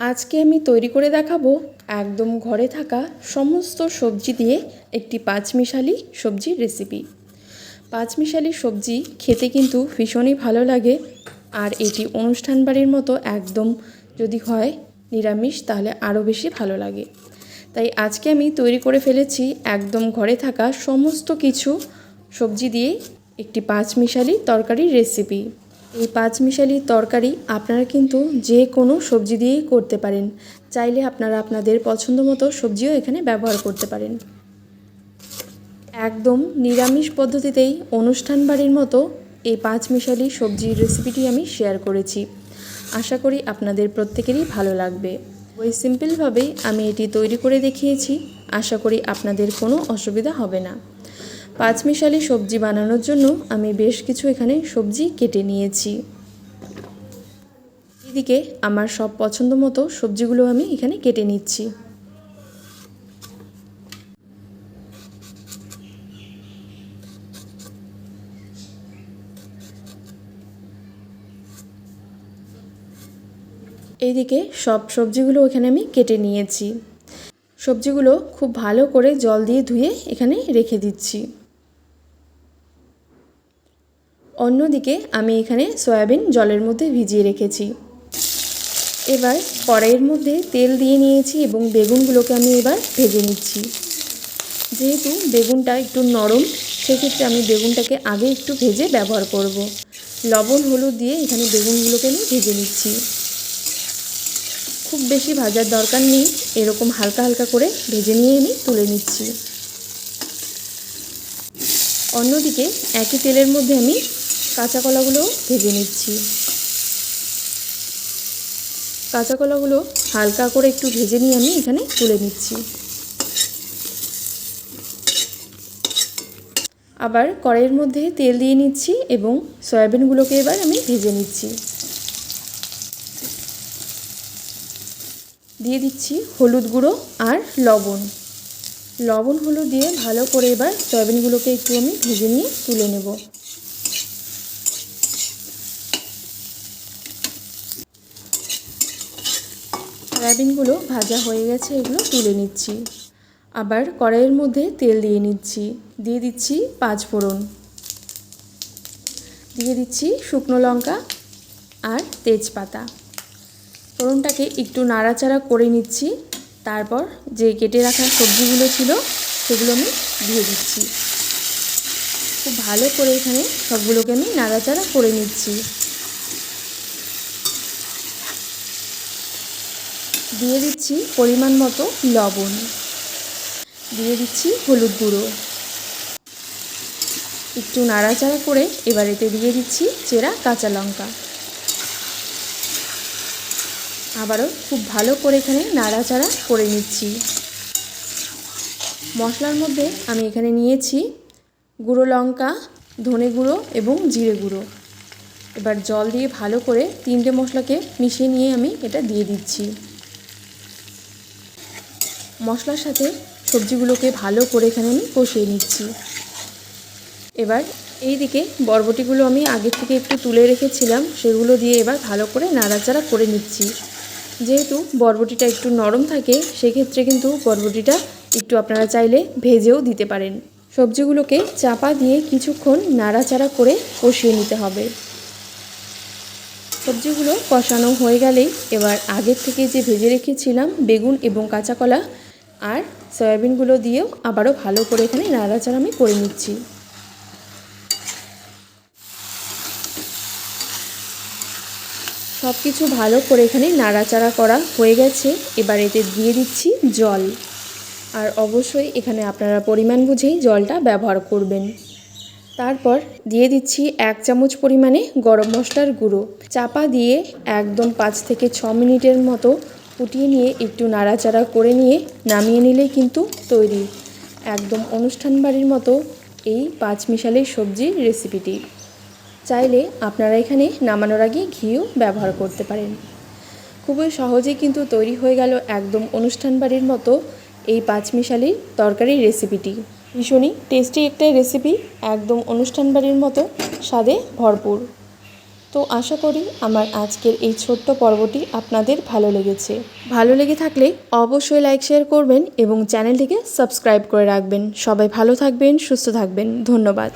আজকে আমি তৈরি করে দেখাবো একদম ঘরে থাকা সমস্ত সবজি দিয়ে একটি পাঁচমিশালি সবজির রেসিপি। পাঁচমিশালি সবজি খেতে কিন্তু ভীষণই ভালো লাগে আর এটি অনুষ্ঠান বাড়ির মতো একদম যদি হয় নিরামিষ তাহলে আরও বেশি ভালো লাগে। তাই আজকে আমি তৈরি করে ফেলেছি একদম ঘরে থাকা সমস্ত কিছু সবজি দিয়ে একটি পাঁচমিশালি তরকারির রেসিপি। এই পাঁচমিশালি তরকারি আপনারা কিন্তু যে কোনো সবজি দিয়েই করতে পারেন। চাইলে আপনারা আপনাদের পছন্দ মতো সবজিও এখানে ব্যবহার করতে পারেন। একদম নিরামিষ পদ্ধতিতেই অনুষ্ঠান বাড়ির মতো এই পাঁচমিশালি সবজির রেসিপিটি আমি শেয়ার করেছি। আশা করি আপনাদের প্রত্যেকেরই ভালো লাগবে। ওই সিম্পলভাবেই আমি এটি তৈরি করে দেখিয়েছি। আশা করি আপনাদের কোনো অসুবিধা হবে না। পাঁচমিশালি সবজি বানানোর জন্য আমি বেশ কিছু এখানে সবজি কেটে নিয়েছি। এদিকে আমার সব পছন্দ মতো সবজিগুলো আমি এখানে কেটে নিচ্ছি। এইদিকে সব সবজিগুলো এখানে আমি কেটে নিয়েছি। সবজিগুলো খুব ভালো করে জল দিয়ে ধুয়ে এখানে রেখে দিচ্ছি। অন্যদিকে আমি এখানে সয়াবিন জলের মধ্যে ভিজিয়ে রেখেছি। এবার কড়াইয়ের মধ্যে তেল দিয়ে নিয়েছি এবং বেগুনগুলোকে আমি এবার ভেজে নিচ্ছি। যেহেতু বেগুনটা একটু নরম, সেক্ষেত্রে আমি বেগুনটাকে আগে একটু ভেজে ব্যবহার করব। লবণ, হলুদ দিয়ে এখানে বেগুনগুলোকে আমি ভেজে নিচ্ছি। খুব বেশি ভাজার দরকার নেই, এরকম হালকা হালকা করে ভেজে নিয়ে আমি তুলে নিচ্ছি। অন্যদিকে একই তেলের মধ্যে আমি কাঁচা কলাগুলো ভেজে নিচ্ছি। কাঁচা কলাগুলো হালকা করে একটু ভেজে নিয়ে আমি এখানে তুলে নিচ্ছি। আবার কড়াইয়ের মধ্যে তেল দিয়ে নিচ্ছি এবং সয়াবিনগুলোকে এবার আমি ভেজে নিচ্ছি। দিয়ে দিচ্ছি হলুদ গুঁড়ো আর লবণ। লবণ হলুদ দিয়ে ভালো করে এবার সয়াবিনগুলোকে একটু আমি ভেজে নিয়ে তুলে নেব। সয়াবিনগুলো ভাজা হয়ে গেছে, এগুলো তুলে নিচ্ছি। আবার কড়াইয়ের মধ্যে তেল দিয়ে নিচ্ছি। দিয়ে দিচ্ছি পাঁচ ফোড়ন। দিয়ে দিচ্ছি শুকনো লঙ্কা আর তেজপাতা। ফোড়নটাকে একটু নাড়াচাড়া করে নিচ্ছি। তারপর যে কেটে রাখা সবজিগুলো ছিল, সেগুলো আমি দিয়ে দিচ্ছি। খুব ভালো করে এখানে সবগুলোকে আমি নাড়াচাড়া করে নিচ্ছি। দিয়ে দিচ্ছি পরিমাণ মতো লবণ। দিয়ে দিচ্ছি হলুদ গুঁড়ো। একটু নাড়াচাড়া করে এবার এতে দিয়ে দিচ্ছি চেরা কাঁচা লঙ্কা। আবারও খুব ভালো করে এখানে নাড়াচাড়া করে নিচ্ছি। মশলার মধ্যে আমি এখানে নিয়েছি গুঁড়ো লঙ্কা, ধনে গুঁড়ো এবং জিরে গুঁড়ো। এবার জল দিয়ে ভালো করে তিনটে মশলাকে মিশিয়ে নিয়ে আমি এটা দিয়ে দিচ্ছি। মশলার সাথে সবজিগুলোকে ভালো করে এখানে আমি কষিয়ে নিচ্ছি। এবার এই দিকে বরবটিগুলো আমি আগে থেকে একটু তুলে রেখেছিলাম, সেগুলো দিয়ে এবার ভালো করে নাড়াচাড়া করে নিচ্ছি। যেহেতু বরবটিটা একটু নরম থাকে, সেক্ষেত্রে কিন্তু বরবটিটা একটু আপনারা চাইলে ভেজেও দিতে পারেন। সবজিগুলোকে চাপা দিয়ে কিছুক্ষণ নাড়াচাড়া করে কষিয়ে নিতে হবে। সবজিগুলো কষানো হয়ে গেলেই এবার আগের থেকে যে ভেজে রেখেছিলাম, বেগুন এবং কাঁচা কলা আর সয়াবিনগুলো দিয়েও আবারও ভালো করে এখানে নাড়াচাড়া আমি করে নিচ্ছি। সব কিছু ভালো করে এখানে নাড়াচাড়া করা হয়ে গেছে। এবার এতে দিয়ে দিচ্ছি জল। আর অবশ্যই এখানে আপনারা পরিমাণ বুঝেই জলটা ব্যবহার করবেন। তারপর দিয়ে দিচ্ছি এক চামচ পরিমাণে গরম মশলার গুঁড়ো। চাপা দিয়ে একদম পাঁচ থেকে ছ মিনিটের মতো ফুটিয়ে নিয়ে একটু নাড়াচাড়া করে নিয়ে নামিয়ে নিলেই কিন্তু তৈরি। একদম অনুষ্ঠান বাড়ির মতো এই পাঁচ মিশালের সবজির রেসিপিটি। চাইলে আপনারা এখানে নামানোর আগে ঘিও ব্যবহার করতে পারেন। খুবই সহজেই কিন্তু তৈরি হয়ে গেল একদম অনুষ্ঠান বাড়ির মতো এই পাঁচমিশালির তরকারির রেসিপিটি। ভীষণই টেস্টি একটা রেসিপি, একদম অনুষ্ঠান বাড়ির মতো স্বাদে ভরপুর। তো আশা করি আমার আজকের এই ছোট্ট পর্বটি আপনাদের ভালো লেগেছে। ভালো লেগে থাকলে অবশ্যই লাইক, শেয়ার করবেন এবং চ্যানেলটিকে সাবস্ক্রাইব করে রাখবেন। সবাই ভালো থাকবেন, সুস্থ থাকবেন। ধন্যবাদ।